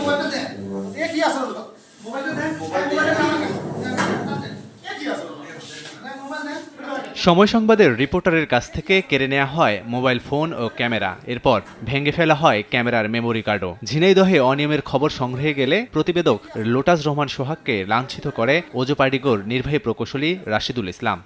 মোবাইলটা দেন এ কি আসলে মোবাইলটা দেন মোবাইলটা দেন এ কি আসলে সময় সংবাদের রিপোর্টারের কাছ থেকে কেড়ে নেওয়া হয় মোবাইল ফোন ও ক্যামেরা। এরপর ভেঙে ফেলা হয় ক্যামেরার মেমোরি কার্ডও। ঝিনাইদহে অনিয়মের খবর সংগ্রহে গেলে প্রতিবেদক লোটাস রহমান সোহাগকে লাঞ্ছিত করে ওজোপাডিগোর নির্বাহী প্রকৌশলী রাশিদুল ইসলাম।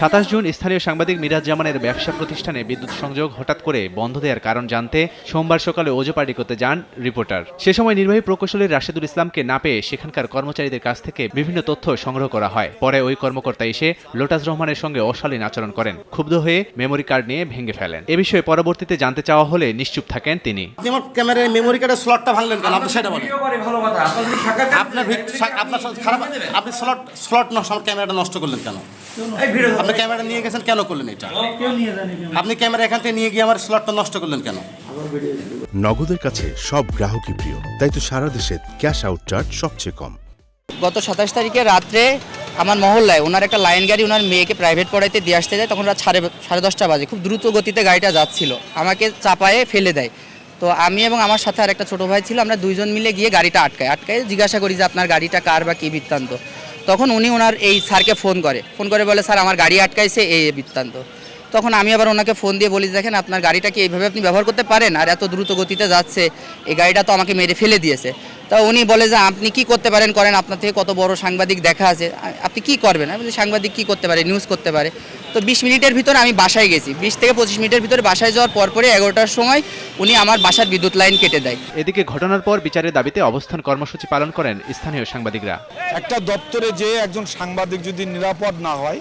সাতাশ জুন স্থানীয় সাংবাদিক মিরাজ জামানের ব্যবসা প্রতিষ্ঠানে বিদ্যুৎ সংযোগ হঠাৎ করে বন্ধ দেওয়ার কারণ জানতে সোমবার সকালে ওজোপাড়ি করতে যান রিপোর্টার। সে সময় নির্বাহী প্রকৌশলী রাশেদুল ইসলামকে না পেয়ে সেখানকার কর্মচারীদের কাছ থেকে বিভিন্ন তথ্য সংগ্রহ করা হয়। পরে ওই কর্মকর্তা এসে লোটাস রহমানের সঙ্গে অশালীন আচরণ করেন। ক্ষুব্ধ হয়ে মেমোরি কার্ড নিয়ে ভেঙে ফেলেন। এ বিষয়ে পরবর্তীতে জানতে চাওয়া হলে নিশ্চুপ থাকেন তিনি। আপনি আমার ক্যামেরায় মেমোরি কার্ডের স্লটটা ভাঙলেন কেন? আপনি সেটা বলেন। ভিডিও করে ভালো কথা। আপনার খারাপ আপনি স্লট স্লট নষ্ট ক্যামেরাটা নষ্ট করলেন কেন? এই ভিডিও আপনি ক্যামেরা নিয়ে গেছেন কেন করলেন এটা? আপনি ক্যামেরা এখান থেকে নিয়ে গিয়ে আমার স্লটটা নষ্ট করলেন কেন? নগদের কাছে সব গ্রাহকই প্রিয় তাই তো সারা দেশে ক্যাশ আউট চার্জ সবচেয়ে কম। গত সাতাশ তারিখে রাত্রে আমার মহল্লায় ওনার একটা লাইন গাড়ি ওনার মেয়েকে প্রাইভেট পড়াইতে দিয়ে আসতে যায় তখন রাত সাড়ে সাড়ে দশটা বাজে খুব দ্রুত গতিতে গাড়িটা যাচ্ছিল আমাকে চাপায়ে ফেলে দেয়। তো আমি এবং আমার সাথে আর একটা ছোটো ভাই ছিল আমরা দুইজন মিলে গিয়ে গাড়িটা আটকাই আটকাই জিজ্ঞাসা করি যে আপনার গাড়িটা কার বা কী বৃত্তান্ত। তখন উনি ওনার এই স্যারকে ফোন করে। ফোন করে বলে, স্যার, আমার গাড়ি আটকাইছে, এই বৃত্তান্ত। তখন আমি আবার ওনাকে ফোন দিয়ে বলি দেখেন আপনার গাড়িটা কি এইভাবে আপনি ব্যবহার করতে পারেন? আর এত দ্রুত গতিতে যাচ্ছে এই গাড়িটা তো আমাকে মেরে ফেলে দিয়েছে। তা উনি বলে যে আপনি কি করতে পারেন করেন আপনার থেকে কত বড় সাংবাদিক দেখা আছে আপনি কি করবেন? আমি বলি সাংবাদিক কি করতে পারে নিউজ করতে পারে। তো বিশ মিনিটের ভিতরে আমি বাসায় গেছি। বিশ থেকে পঁচিশ মিনিটের ভিতরে বাসায় যাওয়ার পরপরে এগারোটার সময় উনি আমার বাসার বিদ্যুৎ লাইন কেটে দেয়। এদিকে ঘটনার পর বিচারের দাবিতে অবস্থান কর্মসূচি পালন করেন স্থানীয় সাংবাদিকরা। একটা দপ্তরে যে একজন সাংবাদিক যদি নিরাপদ না হয়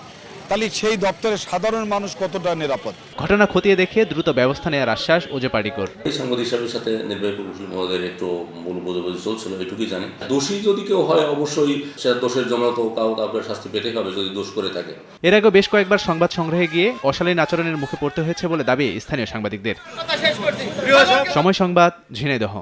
তাহলে সেই দপ্তরে সাধারণ মানুষ কতটা নিরাপদ? ঘটনা খতিয়ে দেখে দ্রুত ব্যবস্থা নেওয়ার আশ্বাস ওজোপাড়িকর এই সাংবাদিক সাহেবের সাথে নির্বাহী প্রকৌশলী মহোদয়ের একটু মূল বোঝাবুঝি চলছিল এটুকুই জানি। দোষী যদি কেউ হয় অবশ্যই সে দোষের জন্য তো কাউ কাউকে শাস্তি পেতে হবে যদি দোষ করে থাকে। এর আগে বেশ কয়েকবার সংবাদ সংগ্রহে গিয়ে অশালীন আচরণের মুখে পড়তে হয়েছে বলে দাবি স্থানীয় সাংবাদিকদের। সময় সংবাদ ঝিনাইদহ।